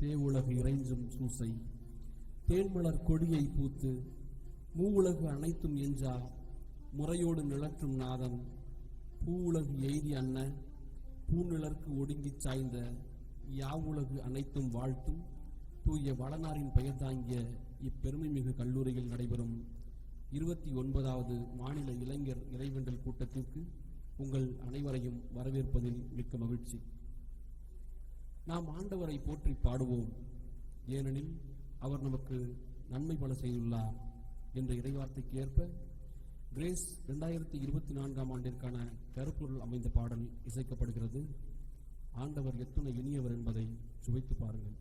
தேவுலகு இறைஞ்சும் சூசை. தேன்மலர் கொடியை பூத்து மூவுலகு அனைத்தும் எஞ்சா முறையோடு நிழற்றும் நாதம் பூவுலகு எய்தி அன்ன பூநிலர்க்கு ஒடுங்கிச் சாய்ந்த யாவுலகு அனைத்தும் வாழ்த்தும். தூய வளனாரின் பெயர் தாங்கிய இப்பெருமைமிகு கல்லூரியில் நடைபெறும் இருபத்தி ஒன்பதாவது மாநில இளைஞர் இறைவென்றல் கூட்டத்திற்கு உங்கள் அனைவரையும் வரவேற்பதில் மிக்க மகிழ்ச்சி. நாம் ஆண்டவரை போற்றி பாடுவோம். ஏனெனில் அவர் நமக்கு நன்மை பல செய்துள்ளார் என்ற இறைவார்த்தைக்கு ஏற்ப கிரேஸ் ரெண்டாயிரத்தி இருபத்தி நான்காம் ஆண்டிற்கான கருப்பொருள் அமைந்த பாடல் இசைக்கப்படுகிறது. ஆண்டவர் எத்துணை இனியவர் என்பதை சுவைத்து பாருங்கள்.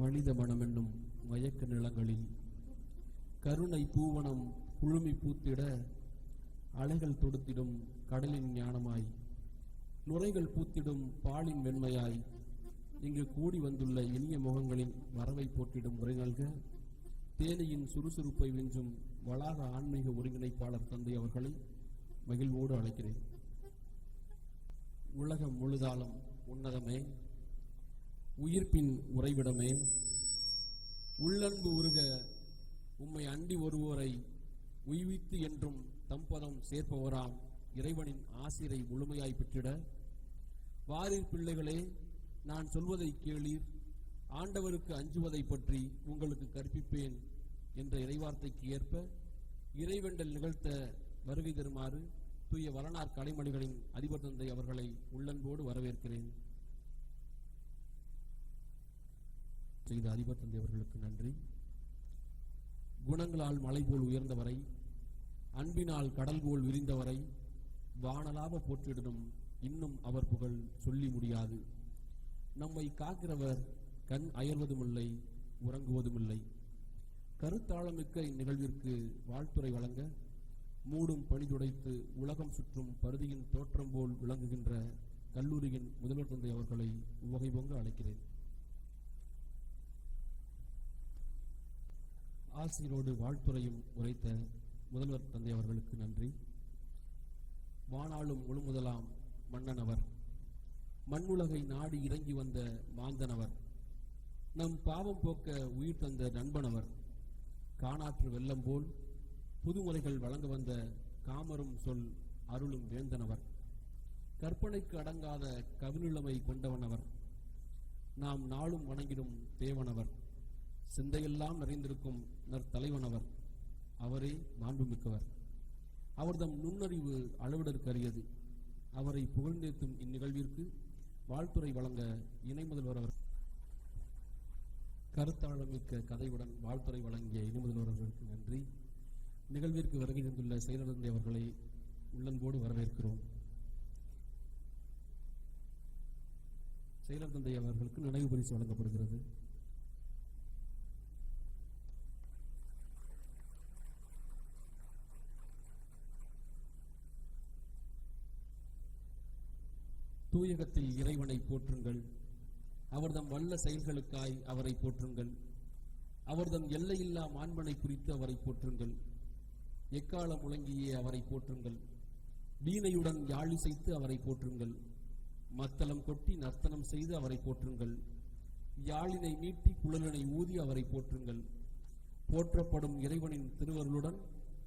மனித மனம் என்னும் மயக்க நிலங்களில். கருணை பூவனம் குழுமி பூத்திட அலைகள் தொடுத்திடும் கடலின் ஞானமாய். நுரைகள் பூத்திடும் பாலின் வெண்மையாய். இங்கு கூடி வந்துள்ள இனிய முகங்களின் வரவை போட்டிடும் உரை நல்க தேனியின் சுறுசுறுப்பை விஞ்சும் வளாக ஆன்மீக ஒருங்கிணைப்பாளர் தந்தை அவர்களை மகிழ்வோடு அழைக்கிறேன். உலகம் முழுதாலும் உன்னதமே. உயிர்ப்பின் உறைவிடமே உள்ளன்பு உருக உம்மை அண்டி ஒருவோரை உய்வித்து என்றும் தம்பதம் சேர்ப்பவராம். இறைவனின் ஆசிரை முழுமையாய் பெற்றிட. வாரீர் பிள்ளைகளே நான் சொல்வதை கேளீர். ஆண்டவருக்கு அஞ்சுவதை பற்றி உங்களுக்கு கற்பிப்பேன் என்ற இறைவார்த்தைக்கு ஏற்ப இறைவெண்டல் நிகழ்த்த வருகை தருமாறு தூய வரலார் கலைமணிகளின் அதிபர் தந்தை அவர்களை உள்ளன்போடு வரவேற்கிறேன். செய்த அதிபர் தந்தை அவர்களுக்கு நன்றி. குணங்களால் மலை போல் உயர்ந்தவரை அன்பினால் கடல் போல் விரிந்தவரை வானலாக போற்றிடணும் இன்னும் அவர் புகழ் சொல்லி முடியாது. நம்மை காக்கிறவர் கண் அயர்வதுமில்லை உறங்குவதுமில்லை. கருத்தாளமிக்க இந்நிகழ்விற்கு வாழ்த்துறை வழங்க மூடும் பணி துடைத்து உலகம் சுற்றும் பருதியின் தோற்றம் போல் விளங்குகின்ற கல்லூரியின் முதல்வர் தந்தை அவர்களை உவகை பொங்க அழைக்கிறேன். ஆசிரியரோடு வாழ்த்துறையும் உரைத்த முதல்வர் தந்தை அவர்களுக்கு நன்றி. வானாளும் முழுமுதலாம் மன்னனவர். மண்ணுலகை நாடி இறங்கி வந்த மாந்தனவர். நம் பாவம் போக்க உயிர் தந்த நண்பனவர். காணாற்று வெள்ளம் போல் புதுமுறைகள் வழங்க வந்த காமரும் சொல் அருளும் வேந்தனவர். கற்பனைக்கு அடங்காத கவிநிலைமை கொண்டவனவர். நாம் நாளும் வணங்கிடும் தேவனவர். சிந்தையெல்லாம் நிறைந்திருக்கும் நற்தலைவனவர். அவரே மாண்புமிக்கவர் அவர்தம் நுண்ணறிவு அளவிடற்கரியது. அவரை புகழ்ந்தேத்தும் இந்நிகழ்விற்கு வாழ்த்துறை வழங்க இணை முதல்வர் அவர் கருத்தாழமிக்க கதையுடன் வாழ்த்துறை வழங்கிய இணை முதல்வர் அவர்களுக்கு நன்றி. நிகழ்விற்கு வருகை தந்துள்ள செயலர் அவர்களை உள்ளன்போடு வரவேற்கிறோம். செயலர் தந்தை அவர்களுக்கு நினைவு பரிசு வழங்கப்படுகிறது. தூயகத்தில் இறைவனை போற்றுங்கள். அவர்தம் வல்ல செயல்களுக்காய் அவரை போற்றுங்கள். அவர்தம் எல்லையில்லா மாண்பனை குறித்து அவரை போற்றுங்கள். எக்காலம் முழங்கியே அவரை போற்றுங்கள். வீணையுடன் யாழிசைத்து அவரை போற்றுங்கள். மத்தளம் கொட்டி நர்த்தனம் செய்து அவரை போற்றுங்கள். யாழினை மீட்டி குழலினை ஊதி அவரை போற்றுங்கள். போற்றப்படும் இறைவனின் திருவருளுடன்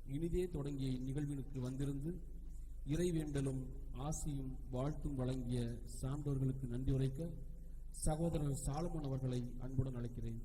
இனிதே தொடங்கிய இந்நிகழ்வினுக்கு வந்திருந்து இறைவேண்டலும் ஆசியும் வாழ்த்தும் வழங்கிய சான்றோர்களுக்கு நன்றி உரைக்க சகோதரர் சாலமன் அவர்களை அன்புடன் அழைக்கிறேன்.